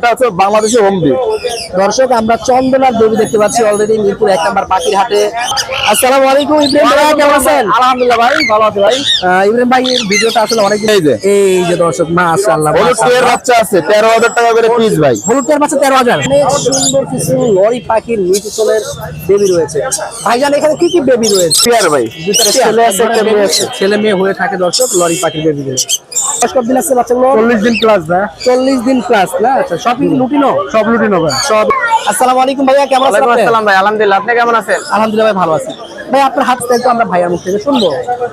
এটা হচ্ছে বাংলাদেশের হোম দর্শক আমরা চন্দনার দেবী দেখতে পাচ্ছি অলরেডি মিরপুর এক নম্বর পাখির হাটে। আসসালামু আলাইকুম ইব্রাহিম ভাই কেমন আছেন? আলহামদুলিল্লাহ ভাই ভালো আছে ভাই। ইব্রাহিম ভাই ভিডিওটা আসলে অনেক এই যে। এই যে দর্শক মাশাআল্লাহ হলুদ টিয়ের বাচ্চা আছে তেরো হাজার টাকা করে পিস ভাই। হলুদের হাজার। অনেক সুন্দর কিছু লরি পাখির বেবি রয়েছে। ভাইজান এখানে কি কি বেবি রয়েছে? ভাই ছেলে আছে একটা মেয়ে আছে। ছেলে মেয়ে হয়ে থাকে দর্শক লরি পাখির বেবি রয়েছে কত দিন আছে বাচ্চাগুলো? চল্লিশ দিন প্লাস ভাই। চল্লিশ দিন প্লাস না? আচ্ছা সব লুটিনো সব লুটি নেবে। সব আসসালামু আলাইকুম ভাইয়া কেমন আছেন আপনি? ভাই আলহামদুলিল্লাহ আপনি কেমন আছেন? আলহামদুলিল্লাহ ভাই ভালো আছি। ভাই আপনার হাত তো আমরা ভাইয়ার মুখ থেকে শুনব।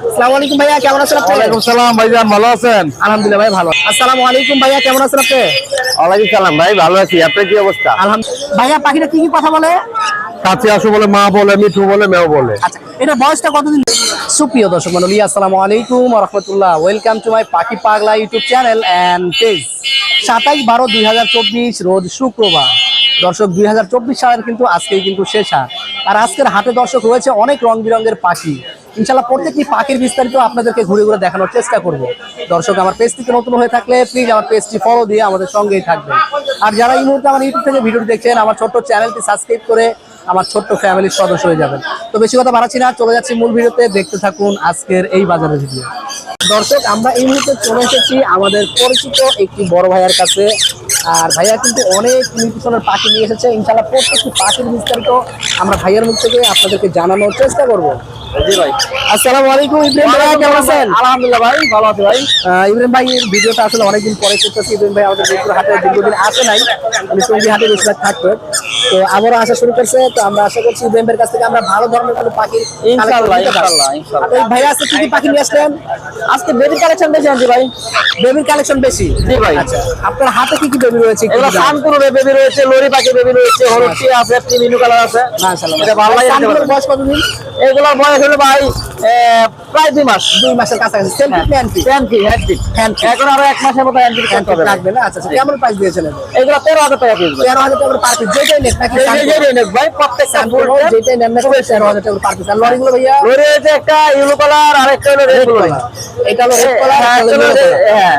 আসসালামু আলাইকুম ভাইয়া কেমন আছেন আপনি? ওয়ালাইকুম সালাম ভাইজান ভালো আছেন? আলহামদুলিল্লাহ ভাই ভালো। আসসালামু আলাইকুম ভাইয়া কেমন আছেন আপনি? ওয়ালাইকুম সালাম ভাই ভালো আছি। আপনার কি অবস্থা? আলহামদুলিল্লাহ। ভাইয়া পাখিটা কি কি কথা বলে? কাছে আসো বলে মা বলে মিঠু বলে মেও বলে। আচ্ছা এটা বয়সটা কতদিন? সুপ্রিয় দর্শক মন্ডলী আসসালামু আলাইকুম রহমতুল্লাহ। ওয়েলকাম টু মাই পাখি পাগলা ইউটিউব চ্যানেল অ্যান্ড পেজ সাতাইশ বারো দুই রোজ শুক্রবার। দর্শক, দুই হাজার চব্বিশ সালের কিন্তু আজকেই কিন্তু শেষ হাট। আর আজকের হাতে দর্শক রয়েছে অনেক রং বিরঙের পাখি। ইনশাল্লাহ প্রত্যেকটি পাখির বিস্তারিত আপনাদেরকে ঘুরে ঘুরে দেখানোর চেষ্টা করব। দর্শক, আমার পেজটিতে নতুন হয়ে থাকলে প্লিজ আমার পেজটি ফলো দিয়ে আমাদের সঙ্গেই থাকবেন। আর যারা এই মুহূর্তে আমার ইউটিউব থেকে ভিডিওটি দেখছেন, আমার ছোট্ট চ্যানেলটি সাবস্ক্রাইব করে আমার ছোট্ট ফ্যামিলির সদস্য হয়ে যাবেন। তো বেশি কথা বাড়াচ্ছি না, চলে যাচ্ছি মূল ভিডিওতে। দেখতে থাকুন আজকের এই বাজারের ভিডিও দর্শক, আমরা এই মুহূর্তে চলে এসেছি আমাদের পরিচিত একটি বড় ভাইয়ার কাছে। আর ভাইয়া কিন্তু অনেক নিউট্রিশনের পাখি নিয়ে এসেছে। ইনশাল্লাহ প্রত্যেকটি পাখির বিস্তারিত আমরা ভাইয়ার মুখ থেকে আপনাদেরকে জানানোর চেষ্টা করব। জি ভাই। আসসালামু আলাইকুম ইব্রাহিম ভাই কেমন আছেন? আলহামদুলিল্লাহ ভাই ভালো আছে ভাই। ইব্রাহিম ভাই এর ভিডিওটা আসলে অনেকদিন পরে করতেছি। ইব্রাহিম ভাই আমাদের মিরপুর হাটে দীর্ঘদিন আসে নাই। আমি সঙ্গী হাটে বেশিরভাগ থাকতো তো আবারও আসা শুরু করছে তো আমরা আশা করছি ইব্রাহিম ভাইয়ের কাছ থেকে আমরা ভালো ধরনের কোনো পাখি ইনশাআল্লাহ, ইনশাআল্লাহ, ইনশাআল্লাহ। ভাই আজকে কি কি পাখি নিয়ে আসলেন? আজকে বেবি কালেকশন বেশি আনছি ভাই। বেবির কালেকশন বেশি। জি ভাই। আচ্ছা আপনার হাতে কি কি বেবি রয়েছে এগুলো। শানপুর বেবি রয়েছে লরি পাখি বেবি রয়েছে হলুদ আছে মিনু কালার আছে। মাশাআল্লাহ এটা ভালো লাগে বয়স কতদিন? এগুলোর বয়স হলো ভাই প্রায় দুই মাস। দুই মাসের কাছাকাছি। সেলফি প্ল্যান কি হ্যান্ডি হ্যান্ডি Hand feed। এখন আরও এক মাসের মতো হ্যান্ডি করতে হবে। লাগবে না? আচ্ছা আচ্ছা কেমন প্রাইস দিয়েছেন এগুলো? তেরো হাজার টাকা পিস তেরো হাজার টাকা পার পিস যেটাই নেন নাকি এই যে- এই যে ভাই প্রত্যেকটা যেটাই নেন না তেরো হাজার টাকা পার পিস আর লরিগুলো ভাইয়া? লরি হয়েছে একটা ইয়েলো কালার আর একটা হলো রেড কালার এটা হলো রেড কালার হ্যাঁ, হ্যাঁ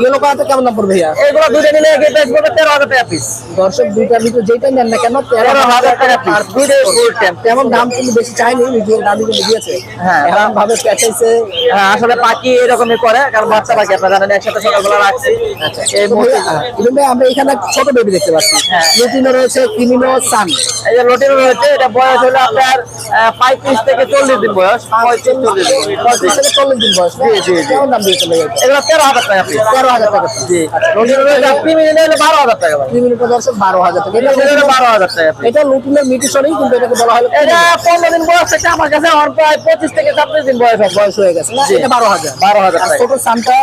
ইয়েলো কালারটা কেমন দাম পড়বে ভাইয়া? এগুলো দুটো নিলে পড়বে তেরো হাজার টাকা পিস দর্শক দুইটার ভিতরে যেটাই নেন না কেন তেরো হাজার টাকা পার পিস দুইটাই ফুল টেম তেমন দাম কিন্তু বেশি চাইনি দিয়েছে হ্যাঁ, ভাবে পেঁচাইছে হ্যাঁ আসলে পাখি এরকমই করে কারণ বাচ্চা পাখি আপনারা জানেন একসাথে সকালবেলা রাখছি। এই মুহূর্তে আমরা এখানে ছোট বেবি দেখতে পাচ্ছি। হ্যাঁ। লুটিনো রয়েছে ক্রিমিনো সান এই যে লটিন রয়েছে এটা বয়স হলো আপনার পঁয়ত্রিশ থেকে চল্লিশ দিন বয়স। পঁয়ত্রিশ চল্লিশ দিন পঁয়ত্রিশ থেকে চল্লিশ দিন বয়স জি, জি, জি। কেমন দাম দিয়েছে ভাইয়া এগুলো তেরো হাজার টাকা পিস তেরো হাজার টাকা জি। লটিন রয়েছে আপনি নিলে বারো হাজার টাকা দর্শক বারো হাজার টাকা। এটা বারো হাজার টাকা এটা লুটিনের কিন্তু এটাকে বলা হয় এটা পনেরো দিন বয়স আমার কাছে আমার প্রায় পঁচিশ থেকে ছাব্বিশ দিন বয়স বয়স হয়ে গেছে। না এটা বারো হাজার। বারো হাজার ছোট সানটা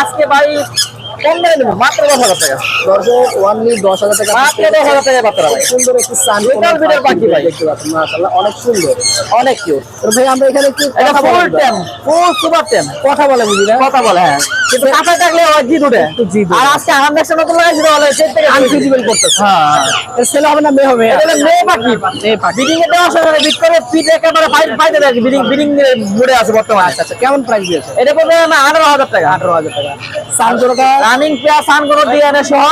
আজকে ভাই কম দামে নেব মাত্র দশ হাজার টাকা। দর্শক ওয়ানলি দশ হাজার টাকা মাত্র দশ হাজার টাকা পাত্র খুব সুন্দর একটি সান বিশাল বিশাল পাখি ভাই। দেখতে পাচ্ছেন মাশাআল্লাহ অনেক সুন্দর। অনেক কিউট তো ভাই আমরা এখানে একটু কথা ফুল সুপার বলে বুঝি না? কথা বলে হ্যাঁ। কিন্তু কাঁচা থাকলে ওই জিদ উঠে। একটু জিদ উঠে। আর আজকে আরাম দেখছে নতুন লাগাইছিল বলে সেই থেকে আনফিজিবল করতেছে। হ্যাঁ। ছেলে হবে না মেয়ে হবে? এটা মেয়ে পাখি। মেয়ে পাখি। বিডিং এ দেওয়া সময় বিট করে পিঠ একেবারে ফাইট ফাইটে দেয়। বিডিং বিডিং মুড়ে আছে বর্তমানে। আচ্ছা আচ্ছা কেমন প্রাইস দিয়েছে? এটা পড়বে হাজার টাকা। আঠারো হাজার টাকা। সান জোড়াটা রানিং পেয়ার সান কোনো ডিএনএ সহ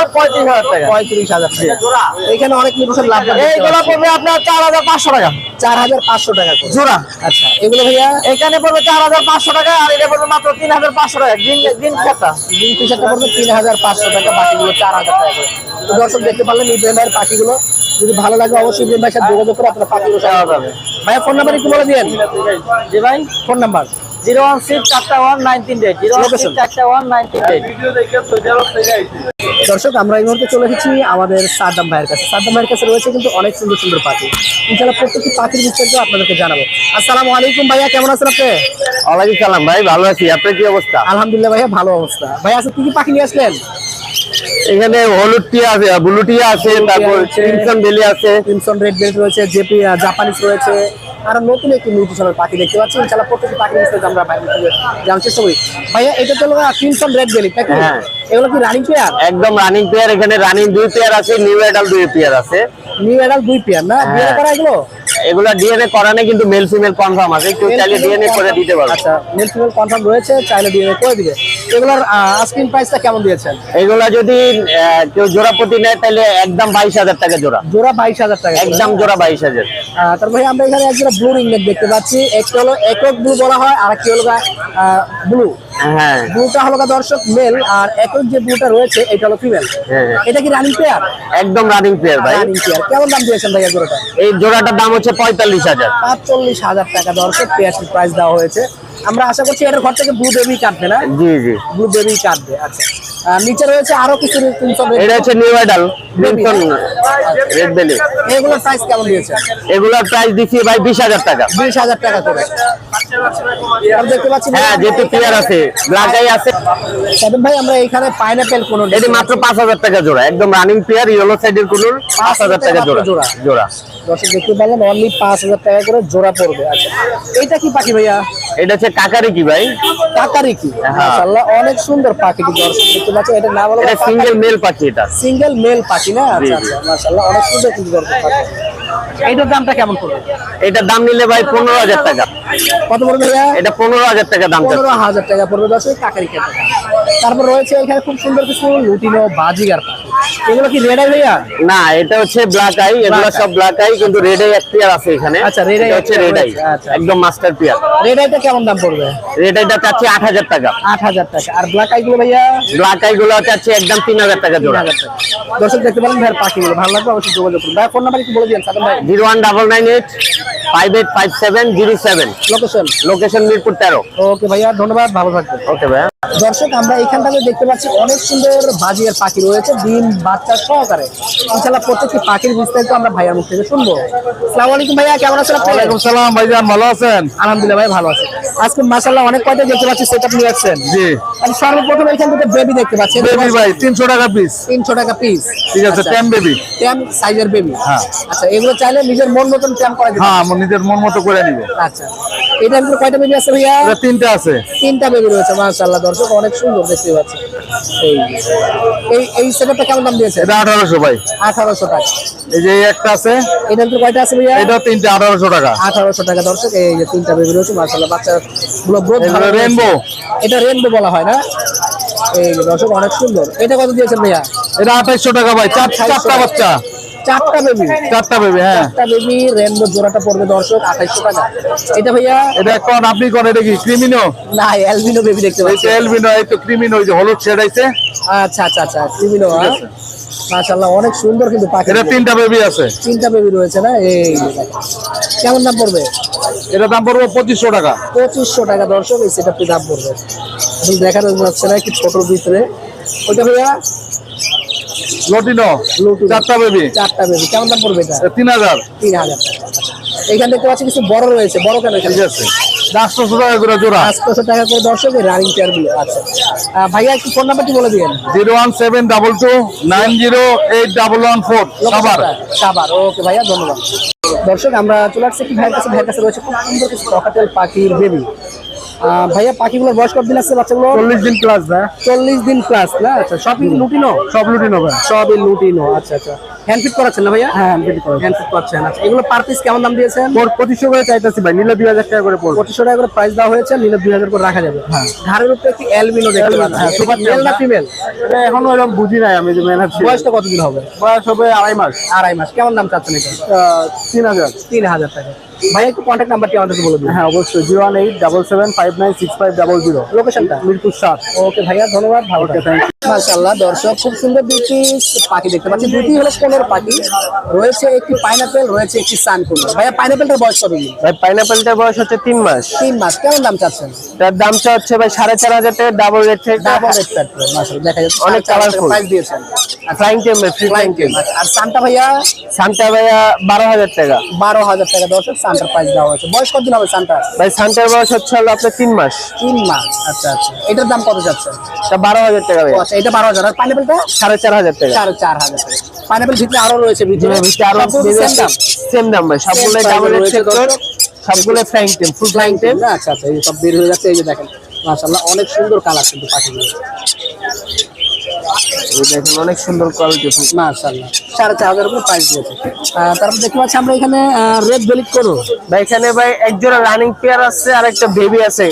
পঁয়ত্রিশ হাজার টাকা। এখানে অনেক নির্ভরশীল লাভ এইগুলো পড়বে আপনার চার হাজার পাঁচশো টাকা। চার হাজার পাঁচশো টাকা করে। জোড়া। আচ্ছা এগুলো ভাইয়া? এখানে পড়বে চার হাজার পাঁচশো টাকা আর এটা পড়বে মাত্র তিন হাজার পাঁচশো টাকা। দিন দিন খেতা দিন ফিসারটা পড়বে তিন হাজার পাঁচশো টাকা বাকিগুলো চার হাজার টাকা করে। তো দর্শক দেখতে পারলেন ইব্রাহিম ভাইয়ের পাখিগুলো। যদি ভালো লাগে অবশ্যই ইব্রাহিম ভাইয়ের সাথে যোগাযোগ করে আপনার পাখিগুলো দেওয়া যাবে। ভাইয়া ফোন নাম্বার একটু বলে দিন জি ভাই। Phone number zero one six চারটা ওয়ান নাইন তিন এইট জিরো ওয়ান সিক্স চারটা ওয়ান নাইন তিন এইট দর্শক আমরা এই মুহূর্তে চলে এসেছি আমাদের সাদ্দাম ভাইয়ের কাছে। সাদ্দাম ভাইয়ের কাছে রয়েছে কিন্তু অনেক সুন্দর সুন্দর পাখি। ইনশাল্লাহ প্রত্যেকটি পাখির বিস্তারিত আপনাদেরকে জানাব। আসসালামু আলাইকুম ভাইয়া কেমন আছেন আপনি? ওয়ালাইকুম সালাম ভাই ভালো আছি। আপনার কি অবস্থা? আলহামদুলিল্লাহ ভাইয়া ভালো অবস্থা। ভাইয়া আছে কি কি পাখি নিয়ে আসলেন? এখানে হলুদ টিয়া আছে ব্লু টিয়া আছে তারপর। ক্রিমসন বেলি আছে। ক্রিমসন রেড বেল্ট রয়েছে জেপি জাপানিজ রয়েছে আর নতুন একটি নিউট্রিশনের পাখি দেখতে পাচ্ছি। ইনশাল্লাহ প্রত্যেকটি পাখি বিস্তারিত আমরা ভাই জানার চেষ্টা করি। ভাইয়া এটা তো ক্রিমসন রেড বেলি তাই হ্যাঁ। এগুলো কি রানিং পেয়ার একদম রানিং পেয়ার এখানে রানিং দুই পেয়ার আছে নিউ এডাল দুই পেয়ার আছে। নিউ অ্যাডাল্ট দুই পেয়ার না? বিয়ে হ্যাঁ। করা এগুলো? এগুলা ডিএনএ করা নেই কিন্তু মেল ফিমেল কনফার্ম আছে। কেউ চাইলে ডিএনএ করে দিতে পারবে আচ্ছা মেল ফিমেল কনফার্ম রয়েছে চাইলে ডিএনএ করে দিবে। এগুলোর আস্কিং প্রাইসটা কেমন দিয়েছেন? এগুলা যদি কেউ জোড়া প্রতি নেয় তাহলে একদম বাইশ হাজার টাকা জোড়া। জোড়া বাইশ হাজার টাকা একদম জোড়া বাইশ হাজার। আহ, তারপরে আমরা এখানে একজোড়া ব্লু রিংনেক দেখতে পাচ্ছি। একটা হলো একক ব্লু বলা হয় আর একটি হলো ব্লু হ্যাঁ। ব্লুটা হলো গা দর্শক মেল আর একক যে ব্লুটা রয়েছে এটা হলো ফিমেল হ্যাঁ এটা কি রানিং পেয়ার একদম রানিং পেয়ার ভাই। রানিং পেয়ার কেমন দাম দিয়েছেন ভাইয়া জোড়াটা? এই জোড়াটার দাম হচ্ছে পঁয়তাল্লিশ হাজার। পাঁচচল্লিশ হাজার টাকা দর্শক পেয়ারটির প্রাইস দেওয়া হয়েছে। আমরা আশা করছি এটার ঘর থেকে ব্লু বেবি কাটবে না? জি জি। ব্লু বেবি কাটবে আচ্ছা। নিচে রয়েছে আরও কিছু এটা হচ্ছে নিউ আইডাল রেড বেলি এগুলোর প্রাইস কেমন দিয়েছে? এগুলোর প্রাইস ভাই বিশ হাজার টাকা। বিশ হাজার টাকা করে। হ্যাঁ যেহেতু আছে ব্ল্যাক আই আছে। ভাই আমরা এখানে পাইনাপেল কোন এটি মাত্র পাঁচ হাজার টাকা জোড়া একদম রানিং পেয়ার ইয়েলো সাইডের কুলুর পাঁচ হাজার টাকা জোড়া জোড়া। জোড়া। দর্শক দেখতে পারলেন অনলি পাঁচ হাজার টাকা করে জোড়া পড়বে আচ্ছা। এইটা কি পাখি ভাইয়া? এটা হচ্ছে কাকারি কি ভাই। কাকারি কি হ্যাঁ। মাশাআল্লাহ অনেক সুন্দর পাখি কি দর্শক দেখতে পাচ্ছেন। এটা না বলো এটা সিঙ্গেল মেল পাখি এটা। সিঙ্গেল মেল পাখি না? আচ্ছা। আচ্ছা মাশাআল্লাহ অনেক সুন্দর কিন্তু দর্শক পাখি। এইটার দামটা কেমন পড়বে? এটার দাম নিলে ভাই পনেরো হাজার টাকা। কত পড়বে ভাইয়া? এটা পনেরো হাজার টাকা দাম পনেরো হাজার টাকা পড়বে দর্শক কাকারি খেতে তারপর রয়েছে এখানে খুব সুন্দর কিছু লুটিনো বাজিগার পাখি। এগুলো কি রেড আই ভাইয়া? না এটা হচ্ছে ব্ল্যাক আই এগুলো সব ব্ল্যাক আই কিন্তু রেড আই এক পেয়ার আছে এখানে। আচ্ছা, eye এটা হচ্ছে রেড আই আচ্ছা। একদম মাস্টার পেয়ার রেড আইটা কেমন দাম পড়বে? রেড আইটা চাচ্ছি আট হাজার টাকা। আট হাজার টাকা। আর ব্ল্যাক আই গুলো ভাইয়া? ব্ল্যাক আই গুলো চাচ্ছি একদম তিন হাজার টাকা জোড়া। দর্শক দেখতে পারেন ভাইয়ের পাখিগুলো ভালো লাগবে অবশ্যই যোগাযোগ করুন। ভাই ফোন নাম্বার বলে দিন সাদম ভাই। Zero one double nine eight five eight five seven zero seven location location Mirpur তেরো। ওকে ভাইয়া ধন্যবাদ ভালো থাকবেন। ওকে ভাইয়া। দর্শক আমরা এখানটাতে দেখতে পাচ্ছি অনেক সুন্দর বাজিয়ার পাখি রয়েছে। ডিম বাচ্চা সহকারে। ইনশাল্লাহ প্রত্যেকটি পাখির বিস্তারিত আমরা ভাইয়ার মুখ থেকে শুনব। আসসালামু আলাইকুম ভাইয়া কেমন আছেন আপনি? ওয়ালাইকুম সালাম ভাইজান ভালো আছেন? আলহামদুলিল্লাহ ভাই ভালো আছে। আজকে মাশাআল্লাহ অনেক কয়টা দেখতে পাচ্ছি সেটআপ নিয়ে আসছেন? জি। আমি সর্বপ্রথম এখান থেকে বেবি দেখতে পাচ্ছি। বেবি ভাই তিনশো টাকা পিস তিনশো টাকা পিস ঠিক আছে টেম বেবি ট্যাম সাইজের বেবি হ্যাঁ। আচ্ছা এগুলো চাইলে নিজের মন মতন ট্যাম করা যাবে হ্যাঁ নিজের মন মতো করে নিবে। আচ্ছা। এটার ভিতরে কয়টা বেবি আছে ভাইয়া? এটা তিনটা আছে। তিনটা বেবি রয়েছে মাশাআল্লাহ দর্শক অনেক সুন্দর দেখতে পাচ্ছি। এই এই এই সেটআপটা কেমন দাম দিয়েছে এটা ভাই। টাকা। এই যে একটা আছে এটার ভিতরে কয়টা আছে ভাইয়া? এটা তিনটা আঠারোশো টাকা। আঠারোশো টাকা দর্শক এই যে তিনটা বেবি রয়েছে মাশাআল্লাহ বাচ্চা গুলো গ্রোথ ভালো রয়েছে। এটা রেনবো বলা হয় না? এই যে দর্শক অনেক সুন্দর। এটা কত দিয়েছেন ভাইয়া? এটা আঠাইশো টাকা ভাই চার চারটা বাচ্চা। চারটা বেবি চারটা বেবি হ্যাঁ। চারটা বেবি রেনবো জোড়াটা পড়বে দর্শক টাকা। এটা ভাইয়া এটা কোন আপনি কোন এটা কি ক্রিমিনো? না অ্যালবিনো বেবি দেখতে পাচ্ছি। এলবিনো এই তো ক্রিমিনো যে হলুদ শেড আইছে। আচ্ছা আচ্ছা আচ্ছা ক্রিমিনো মাশাআল্লাহ অনেক সুন্দর কিন্তু পাখি। এটা তিনটা বেবি আছে। তিনটা বেবি রয়েছে না? এই কেমন দাম পড়বে? এটা দাম পড়বে পঁচিশশো টাকা। পঁচিশশো টাকা দর্শক এই দাম পড়বে। এখন দেখানো যাচ্ছে না ছোটোর ভিতরে ওইটা ভাইয়া লটিনো? চারটা বেবি চারটা বেবি কেমন দাম পড়বে এটা? তিন হাজার। তিন হাজার টাকা। এইখান দেখতে পাচ্ছি কিছু বড় রয়েছে। বড় কেন ঠিক আছে। চারশোশো টাকা করে জোড়া। পাঁচশো টাকা করে দর্শক রানিং চেয়ারগুলো আচ্ছা ভাইয়া একটু ফোন নাম্বারটি বলে দিবেন। Zero one seven double two nine zero eight double one four সাবার সাবার ওকে ভাইয়া ধন্যবাদ। দর্শক আমরা চলে আসছি কি ভাইয়ের কাছে। ভাইয়ের কাছে রয়েছে খুব সুন্দর কিছু ককাটেল পাখির বেবি ভাইয়া পাখিগুলোর বয়স কত দিন আছে বাচ্চাগুলো চল্লিশ দিন প্লাস ভাই। চল্লিশ দিন প্লাস না? আচ্ছা সবই লুটিনো? সব লুটিনো ভাই। সবই লুটিনো আচ্ছা আচ্ছা। করাচ্ছেন না ভাইয়া? হ্যাঁ আচ্ছা এগুলো পার পিস কেমন দাম দিয়েছেন? তোর পঁচিশশো করে চাইতেছি ভাই নিলে দুই হাজার টাকা করে পড়বে। পঁচিশশো টাকা করে প্রাইস দেওয়া হয়েছে নিলে দুই হাজার করে রাখা যাবে। ঘাড়ের উপরে একটি অ্যালবিনো দেখতে পাচ্ছি হ্যাঁ, super মেল না ফিমেল এটা এখনও এরকম বুঝি নাই আমি যে মেহনত বয়সটা কতদিন হবে? বয়স হবে আড়াই মাস। আড়াই মাস। কেমন দাম চাচ্ছেন এটা? আহ, তিন হাজার। তিন হাজার টাকা। ভাই একটু কন্ট্যাক্ট নাম্বারটি আমাদেরকে বলে দিন। হ্যাঁ অবশ্যই। Zero one eight double seven five nine six five double zero. লোকেশনটা মিরপুর সাত। ওকে ভাইয়া ধন্যবাদ। ভালো মাশাআল্লাহ দর্শক খুব সুন্দর দুটি পাখি দেখতে পাচ্ছি। দুটি হলো কোনের পাখি রয়েছে একটি পাইনাপেল রয়েছে একটি সানকুন ভাইয়া পাইনাপেলটার বয়স কত দিন? ভাই পাইনাপেলটার বয়স হচ্ছে তিন মাস। তিন মাস কেমন দাম চাচ্ছেন? তার দামটা হচ্ছে ভাই সাড়ে চার হাজার টাকা ডাবল রেট থেকে ডাবল প্যাট মাশাআল্লাহ দেখা যাচ্ছে অনেক colourful। প্রাইস দিয়েছেন। Flying tame free flying tame আচ্ছা, আর ভাইয়া? ভাইয়া বারো হাজার টাকা। বারো হাজার টাকা দর্শক সানটার প্রাইস দেওয়া হয়েছে। বয়স কতদিন হবে সানটা ভাই সানটার বয়স হচ্ছে হলো আপনার তিন মাস। তিন মাস আচ্ছা আচ্ছা। এটার দাম কত বারো হাজার টাকা এটা বারো হাজার। আর পাইনাপেলটা সাড়ে চার হাজার টাকা। সাড়ে চার হাজার টাকা। পাইনাপেল ভিতরে আরও রয়েছে ভিতরে আরও সেম দাম? সেম দাম ভাই। সবগুলো ডাবল সেক্টর সবগুলো ফ্লাইং টেম ফুল ফ্লাইং টেম আচ্ছা আচ্ছা এই সব বের হয়ে যাচ্ছে এই যে দেখেন। মাশাআল্লাহ অনেক সুন্দর কালার কিন্তু পাখিগুলো। এই দেখেন অনেক সুন্দর কোয়ালিটি মাশাআল্লাহ। সাড়ে চার হাজার উপরে প্রাইস দিয়েছে। তারপর দেখতে পাচ্ছি আমরা এখানে রেড বেলিট করো। ভাই এখানে ভাই এক জোড়া রানিং পেয়ার আছে আর একটা বেবি আছে।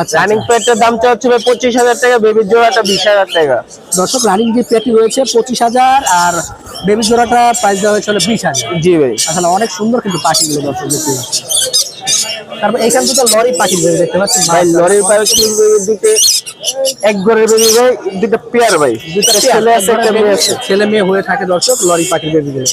আচ্ছা রানিং পেয়ারটার দামটা হচ্ছে ভাই পঁচিশ হাজার টাকা বেবির জোড়াটা বিশ হাজার টাকা। দর্শক রানিং যে পেটি রয়েছে পঁচিশ হাজার আর বেবি জোড়াটা প্রাইস দেওয়া হয়েছিল বিশ হাজার। জি ভাই। আসলে অনেক সুন্দর কিন্তু পাখিগুলো দর্শক দেখতে। তারপর এইখান থেকে লরি পাখি বেবি দেখতে পাচ্ছি ভাই লরির কিন্তু দিকে এক ঘরের বেবি ভাই দুটো পেয়ার ভাই। দুটো ছেলে আছে একটা মেয়ে আছে। ছেলে মেয়ে হয়ে থাকে দর্শক লরি পাখির বেবি গুলো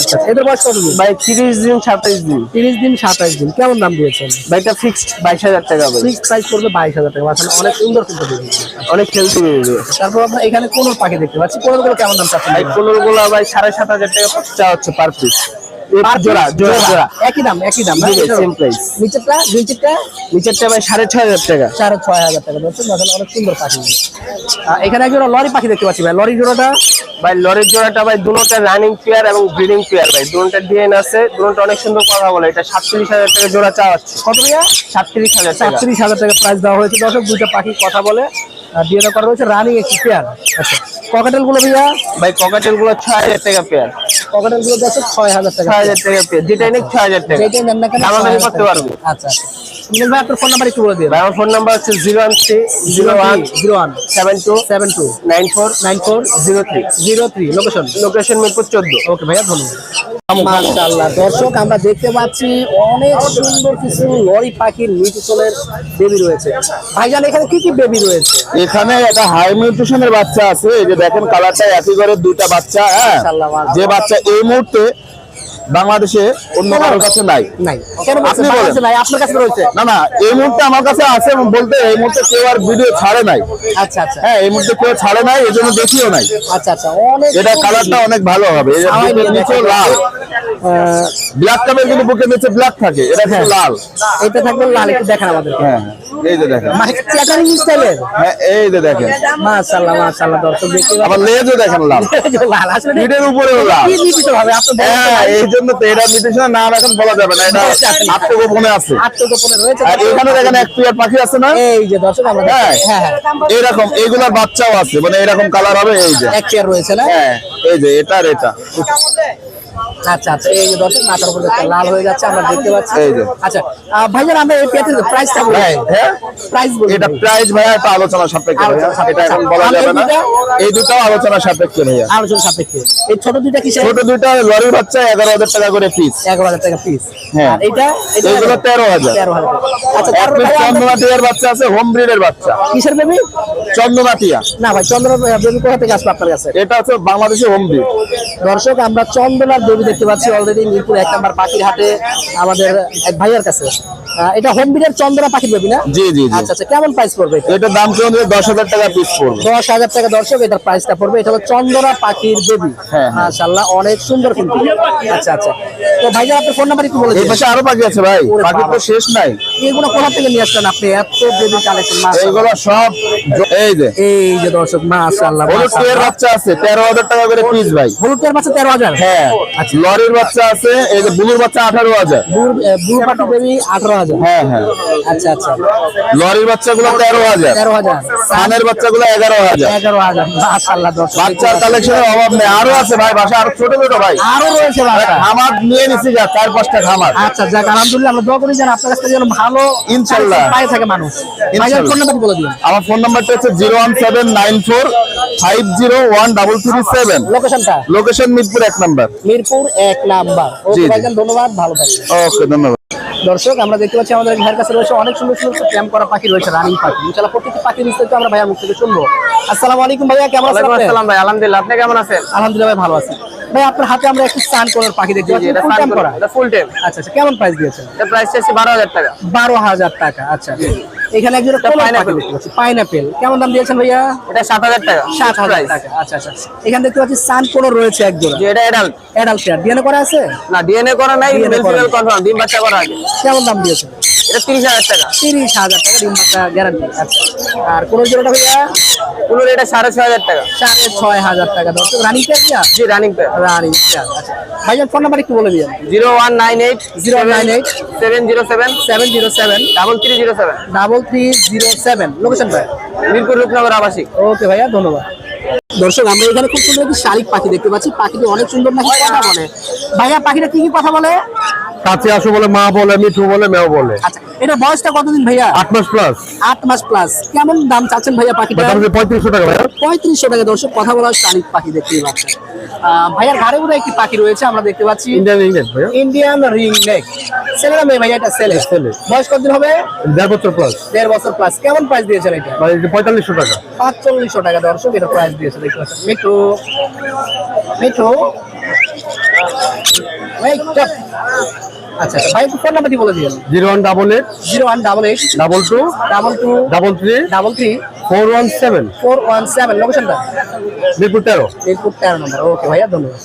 আচ্ছা এদের বয়স কত দিন? ভাই তিরিশ দিন সাতাইশ দিন। তিরিশ দিন সাতাইশ দিন কেমন দাম দিয়েছেন? ভাইটা ফিক্সড বাইশ হাজার টাকা ভাই। ফিক্স প্রাইস করবে বাইশ হাজার টাকা আসলে অনেক সুন্দর কিন্তু বেবি। অনেক খেলতে বেবি তারপর আমরা এখানে কোন পাখি দেখতে পাচ্ছি? কোনগুলো কেমন দাম চাচ্ছেন? ভাই কোনোরগুলা ভাই সাড়ে সাত হাজার টাকা চা হচ্ছে পার পিস জোড়া জোড়া জোড়া। একই দাম একই দাম ভাই, same price। নিচেরটা নিচেরটা? নিচেরটা ভাই সাড়ে ছয় হাজার টাকা। সাড়ে ছয় হাজার টাকা অনেক সুন্দর পাখি। এখানে লরি পাখি দেখতে পাচ্ছি ভাই। লরি জোড়াটা? ভাই লরির জোড়াটা ভাই দুটোটা রানিং পেয়ার এবং ব্রিডিং পেয়ার ভাই। দুটোটা ডিএন আছে দুটোটা অনেক সুন্দর কথা বলে। এটা সাতত্রিশ হাজার টাকা জোড়া চা হচ্ছে কত ভাইয়া? সাতত্রিশ হাজার সাতত্রিশ হাজার টাকা প্রাইস দেওয়া হয়েছে। দর্শক দুইটা পাখি কথা বলে দেওয়া করা রয়েছে রানিং একটি পেয়ার আচ্ছা। ককাটেলগুলো ভাইয়া? ভাই ককাটেলগুলো ছয় হাজার টাকা পেয়ার ককাটেলগুলো আছে ছয় হাজার টাকা ছয় হাজার টাকা পেয়ার যেটা ছয় হাজার টাকা। যেটা নেন না কেন দামাদামি 6,000 করতে পারব। আচ্ছা আচ্ছা। সুনীল ভাই আপনার ফোন নাম্বার একটু বলে দিন। ভাই আমার ফোন নাম্বার হচ্ছে three zero one zero one. Seven two seven two. Nine four nine four zero three. Zero three location. Location Mirpur চোদ্দ। ওকে ভাইয়া ধন্যবাদ। মাশাআল্লাহ। দর্শক আমরা দেখতে পাচ্ছি অনেক সুন্দর কিছু লরি পাখির মিউটিসনের বেবি রয়েছে। ভাইজান এখানে কি কি বেবি রয়েছে? এখানে একটা হাই নিউট্রিশনের বাচ্চা আছে। এই যে দেখেন কালারটা একই ঘরের দুইটা বাচ্চা হ্যাঁ। যে বাচ্চা এই মুহূর্তে বাংলাদেশে অন্য কারোর কাছে নাই। নাই। আপনি বলেন। আপনার কাছে রয়েছে। না না এই মুহূর্তে আমার কাছে আছে বলতে এই মুহূর্তে কেউ আর ভিডিও ছাড়ে নাই। আচ্ছা আচ্ছা। হ্যাঁ এই মুহূর্তে কেউ ছাড়ে নাই এই জন্য দেখিও নাই। আচ্ছা আচ্ছা অনেক এটা কালারটা অনেক ভালো হবে। লাল। ব্ল্যাক কাপের কিন্তু বুকের নিচে ব্ল্যাক থাকে। এটা লাল। এটা থাকবে লাল একটু দেখান আমাদের হ্যাঁ হ্যাঁ, এই যে দেখেন। চ্যাটারিং স্টাইলের হ্যাঁ এই যে দেখেন। মাশাআল্লাহ মাশাআল্লাহ দর্শক দেখতে আবার লেজও দেখেন লাল। লাল। আসলে উপরেও লাল। কি হবে আপনার বলতে হ্যাঁ এই জন্য তো এটা নাম এখন বলা যাবে না। এটা আত্মগোপনে আছে। আত্মগোপনে রয়েছে। আর এখানে দেখেন এক পেয়ার পাখি আছে না? এই যে দর্শক আমরা হ্যাঁ। হ্যাঁ হ্যাঁ। এইরকম এইগুলার বাচ্চাও আছে। মানে এরকম কালার হবে এই যে। এক রয়েছে না? হ্যাঁ এই যে এটা। আর এটা আচ্ছা আচ্ছা এই যে দর্শক মাথার উপরে লাল হয়ে যাচ্ছে আমরা দেখতে পাচ্ছি। এই যে। আচ্ছা ভাইজান আমরা এই পেতে প্রাইসটা বলি। হ্যাঁ, হ্যাঁ। প্রাইস এটা প্রাইস ভাইয়া একটা আলোচনা সাপেক্ষে এটা এখন বলা যাবে না। এই এই আলোচনা সাপেক্ষে ভাইয়া। আলোচনা সাপেক্ষে। এই ছোট দুইটা কিসে ছোট দুইটা লরির বাচ্চা টাকা করে পিস টাকা পিস হ্যাঁ। এটা আচ্ছা তারপরে আছে হোম ব্রিডের বাচ্চা। কিসের বেবি না ভাই বেবি কোথা থেকে আপনার কাছে? এটা হচ্ছে বাংলাদেশে হোম ব্রিড দর্শক আমরা চন্দনার দেবী দেখতে পাচ্ছি অলরেডি মিরপুর এক নাম্বার পাখির হাটে আমাদের এক ভাইয়ার কাছে। আহ, এটা হোম বিডের চন্দনা পাখির বেবি না? জি জি আচ্ছা আচ্ছা কেমন প্রাইস পড়বে এটার দাম কেমন দশ হাজার টাকা পিস পড়বে। দশ হাজার টাকা দর্শক এটার প্রাইসটা পড়বে। এটা হলো চন্দনা পাখির বেবি। হ্যাঁ, হ্যাঁ। মাশাআল্লাহ অনেক সুন্দর কিন্তু। আচ্ছা আচ্ছা। তো ভাইজান আপনার ফোন নাম্বার একটু বলে এই পাশে আরও পাখি আছে ভাই। পাখি তো শেষ নাই। এগুলো কোথা থেকে নিয়ে আসলেন আপনি? এত বেবি কালেকশন এইগুলো সব এই যে। এই যে দর্শক মাশাআল্লাহ হলুদ টিয়ের বাচ্চা আছে তেরো হাজার টাকা করে পিস ভাই। হলুদ টিয়ার বাচ্চা তেরো হাজার? হ্যাঁ লরির বাচ্চা আছে এই যে বুলুর বাচ্চা আঠারো হাজার। ব্লু পাখি বেবি হাজার? হ্যাঁ হ্যাঁ। আচ্ছা আচ্ছা। লরির বাচ্চাগুলো তেরো হাজার। তেরো হাজার। সানের বাচ্চাগুলো এগারো হাজার। এগারো হাজার। মাশাআল্লাহ বাচ্চার কালেকশনের অভাব নেই। আরও আছে ভাই বাসা আরও ছোট ছোট ভাই। আরও রয়েছে বাচ্চা নিয়ে নিছি যা চার পাঁচটা খামার। আচ্ছা যাক আলহামদুলিল্লাহ আমরা দোয়া করি যেন আপনার কাছ থেকে যেন ভালো ইনশাল্লাহ। পায়ে থাকে মানুষ। ফোন নাম্বার বলে দিন আমার ফোন নাম্বারটা হচ্ছে zero one seven nine four five zero one double three seven. লোকেশনটা? লোকেশন মিরপুর এক নাম্বার। মিরপুর এক নাম্বার। ওকে জি, জি। ভাইজান ধন্যবাদ ভালো থাকবেন। ওকে ধন্যবাদ। দর্শক আমরা দেখতে পাচ্ছি আমাদের ভাইয়ের কাছে রয়েছে অনেক সুন্দর সুন্দর ক্যাম্প করা পাখি রয়েছে রানিং পাখি। ইনশাআল্লাহ প্রত্যেকটি পাখি বিস্তারিত আমরা ভাইয়ার মুখ থেকে শুনব। আসসালামু আলাইকুম ভাইয়া কেমন আছেন ভাই আলহামদুলিল্লাহ আপনি কেমন আছেন? আলহামদুলিল্লাহ ভাই ভালো আছি। ভাই আপনার হাতে আমরা একটু স্নান করার পাখি দেখতে পাচ্ছি। এটা ক্যাম্প করা। ফুল টাইম আচ্ছা আচ্ছা কেমন প্রাইস দিয়েছেন? এটা প্রাইস আছে বারো হাজার টাকা। বারো হাজার টাকা আচ্ছা। এখানে একজন পাইনাপেল পাইনাপেল কেমন দাম দিয়েছেন ভাইয়া? এটা সাত হাজার টাকা। সাত হাজার টাকা আচ্ছা আচ্ছা এখানে দেখতে পাচ্ছি সান কোনো রয়েছে একজন যে এটা অ্যাডাল্ট অ্যাডাল্ট পেয়ার ডিএনএ করা আছে? না ডিএনএ করা নাই মেল ফিমেল কনফার্ম ডিম বাচ্চা করা আগে। কেমন দাম দিয়েছে এটা তিরিশ হাজার টাকা। তিরিশ হাজার টাকা ডিম বাচ্চা গ্যারান্টি আচ্ছা। আর কোন জোড়াটা ভাইয়া পুরো এটা সাড়ে ছয় হাজার টাকা। সাড়ে ছয় হাজার টাকা। দর্শক রানিং পেয়ার জি রানিং রানিং পেয়ার আচ্ছা। ভাইজান ফোন নাম্বার একটু বলে দিন zero one nine eight 098 seven zero seven seven zero seven double three zero seven. Double three zero seven. Location ভাই? মিরপুর রূপনগর আবাসিক। ওকে ভাইয়া ধন্যবাদ। দর্শক আমরা এখানে খুব সুন্দর একটি শালিক পাখি দেখতে পাচ্ছি। পাখিটি অনেক সুন্দর নাকি কথা বলে। ভাইয়া পাখিটা কি কি কথা বলে? কাছে আসো বলে মা বলে মিঠু বলে মেও বলে। আচ্ছা এটা বয়সটা কতদিন ভাইয়া? আট মাস প্লাস আট মাস প্লাস কেমন দাম চাচ্ছেন ভাইয়া পাখিটা পঁয়ত্রিশশো টাকা ভাইয়া। পঁয়ত্রিশশো টাকা দর্শক কথা বলা শালিক পাখি দেখতেই পাচ্ছেন। ভাইয়ার ঘাড়ে উড়ে একটি পাখি রয়েছে আমরা দেখতে পাচ্ছি। ইন্ডিয়ান ইংল্যান্ড ভাইয়া। ইন্ডিয়ান রিং নেক ছেলে না মেয়ে ভাইয়া এটা ছেলে। ছেলে। বয়স কতদিন হবে? দেড় বছর প্লাস দেড় বছর প্লাস কেমন প্রাইস দিয়েছেন এটা? পঁয়তাল্লিশশো টাকা। পাঁচচল্লিশশো টাকা দর্শক এটা প্রাইস দিয়েছে দেখতে পাচ্ছেন। মিঠু। মিঠু. আচ্ছা আচ্ছা ভাই ফোন নাম্বারটি বলে দিন zero one double eight zero one double eight double two double two double three double three four one seven four one seven লোকেশনটা মিরপুর তেরো। মিরপুর তেরো নম্বর ওকে ভাইয়া ধন্যবাদ।